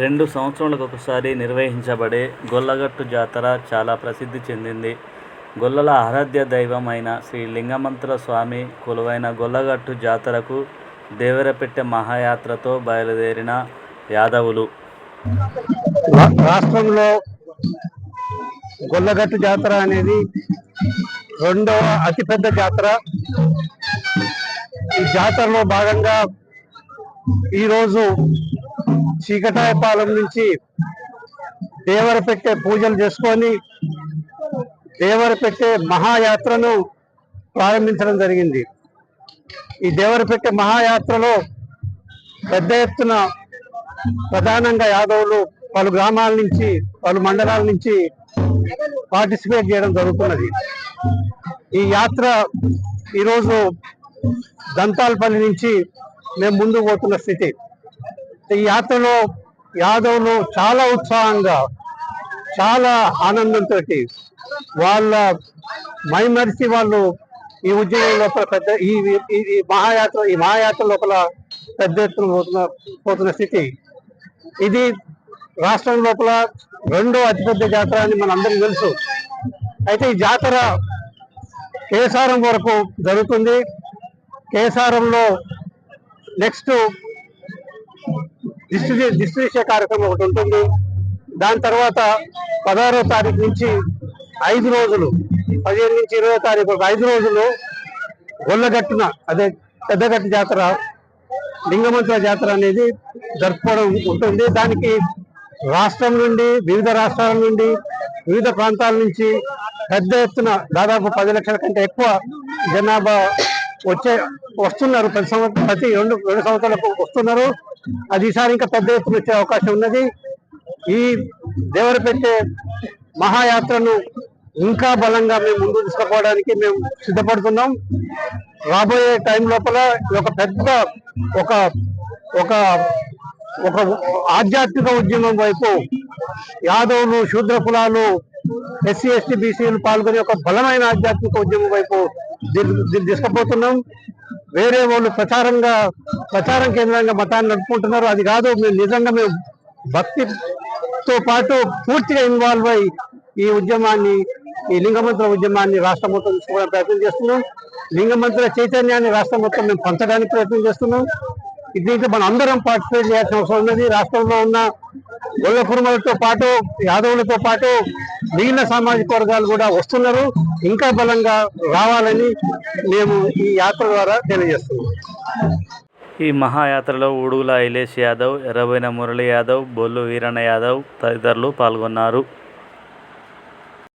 రెండు సంవత్సరాలకు ఒకసారి నిర్వహించబడే గొల్లగట్టు జాతర చాలా ప్రసిద్ధి చెందింది. గొల్లల ఆరాధ్య దైవం అయిన శ్రీ లింగమంతుల స్వామి కొలువైన గొల్లగట్టు జాతరకు దేవరపెట్టె మహాయాత్రతో బయలుదేరిన యాదవులు. రాష్ట్రంలో గొల్లగట్టు జాతర అనేది రెండవ అతిపెద్ద జాతర. ఈ జాతరలో భాగంగా ఈరోజు చీకటాయపాలెం నుంచి దేవరపెట్టే పూజలు చేసుకొని దేవరపెట్టే మహాయాత్రను ప్రారంభించడం జరిగింది. ఈ దేవరపెట్టే మహాయాత్రలో పెద్ద ఎత్తున ప్రధానంగా యాదవులు పలు గ్రామాల నుంచి పలు మండలాల నుంచి పార్టిసిపేట్ చేయడం జరుగుతున్నది. ఈ యాత్ర ఈరోజు దంతాలపల్లి నుంచి మేము ముందుకు పోతున్న స్థితి. ఈ యాత్రలో యాదవులు చాలా ఉత్సాహంగా చాలా ఆనందంతో వాళ్ళ మైమరిచి వాళ్ళు ఈ ఉద్యమం లోపల పెద్ద ఈ ఈ- ఈ మహాయాత్ర ఈ మహాయాత్ర లోపల పెద్ద ఎత్తున పోతున్న పోతున్న స్థితి. ఇది రాష్ట్రం లోపల రెండో అతిపెద్ద జాతర అని మనందరికీ తెలుసు. అయితే ఈ జాతర కేసారం వరకు జరుగుతుంది. కేసారంలో నెక్స్ట్ దిష్టి దిష్టి కార్యక్రమం ఒకటి ఉంటుంది. దాని తర్వాత పదహారో తారీఖు నుంచి ఐదు రోజులు పదిహేను నుంచి ఇరవై తారీఖు ఒక ఐదు రోజులు గొల్లగట్టున అదే పెద్దగట్టు జాతర లింగమంతుల జాతర అనేది జరుపుకోవడం ఉంటుంది. దానికి రాష్ట్రం నుండి వివిధ రాష్ట్రాల నుండి వివిధ ప్రాంతాల నుంచి పెద్ద ఎత్తున దాదాపు పది లక్షల కంటే ఎక్కువ జనాభా వచ్చే వస్తున్నారు. ప్రతి సంవత్సరం ప్రతి రెండు రెండు సంవత్సరాలకు వస్తున్నారు. అది ఈసారి ఇంకా పెద్ద ఎత్తున వచ్చే అవకాశం ఉన్నది. ఈ దేవరపెట్టే మహాయాత్రను ఇంకా బలంగా మేము ముందు తీసుకుపోవడానికి మేము సిద్ధపడుతున్నాం. రాబోయే టైం లోపల ఒక పెద్ద ఒక ఒక ఒక ఆధ్యాత్మిక ఉద్యమం వైపు యాదవులు శూద్ర కులాలు ఎస్సీ ఎస్టీ బీసీలు పాల్గొనే ఒక బలమైన ఆధ్యాత్మిక ఉద్యమం వైపు తీసుకుపోతున్నాం. వేరే వాళ్ళు ప్రచారంగా ప్రచారం కేంద్రంగా మతాన్ని నడుపుకుంటున్నారు. అది కాదు మేము నిజంగా మేము భక్తితో పాటు పూర్తిగా ఇన్వాల్వ్ అయి ఈ ఉద్యమాన్ని ఈ లింగమంత్ర ఉద్యమాన్ని రాష్ట్రం మొత్తం తీసుకోవడానికి ప్రయత్నం చేస్తున్నాం. లింగమంత్ర చైతన్యాన్ని రాష్ట్రం మొత్తం మేము పంచడానికి ప్రయత్నం చేస్తున్నాం. దీంట్లో మనం అందరం పార్టిసిపేట్ చేయాల్సిన అవసరం ఉన్నది. రాష్ట్రంలో ఉన్న గొల్ల కురుమలతో పాటు యాదవులతో పాటు మిగిలిన సామాజిక వర్గాలు కూడా వస్తున్నారు. ఇంకా బలంగా రావాలని మేము ఈ యాత్ర ద్వారా తెలియజేస్తున్నాం. ఈ మహాయాత్రలో ఉడుగుల ఐలేష్ యాదవ్ ఎర్రబోయిన మురళి యాదవ్ బొల్లు వీరన్న యాదవ్ తదితరులు పాల్గొన్నారు.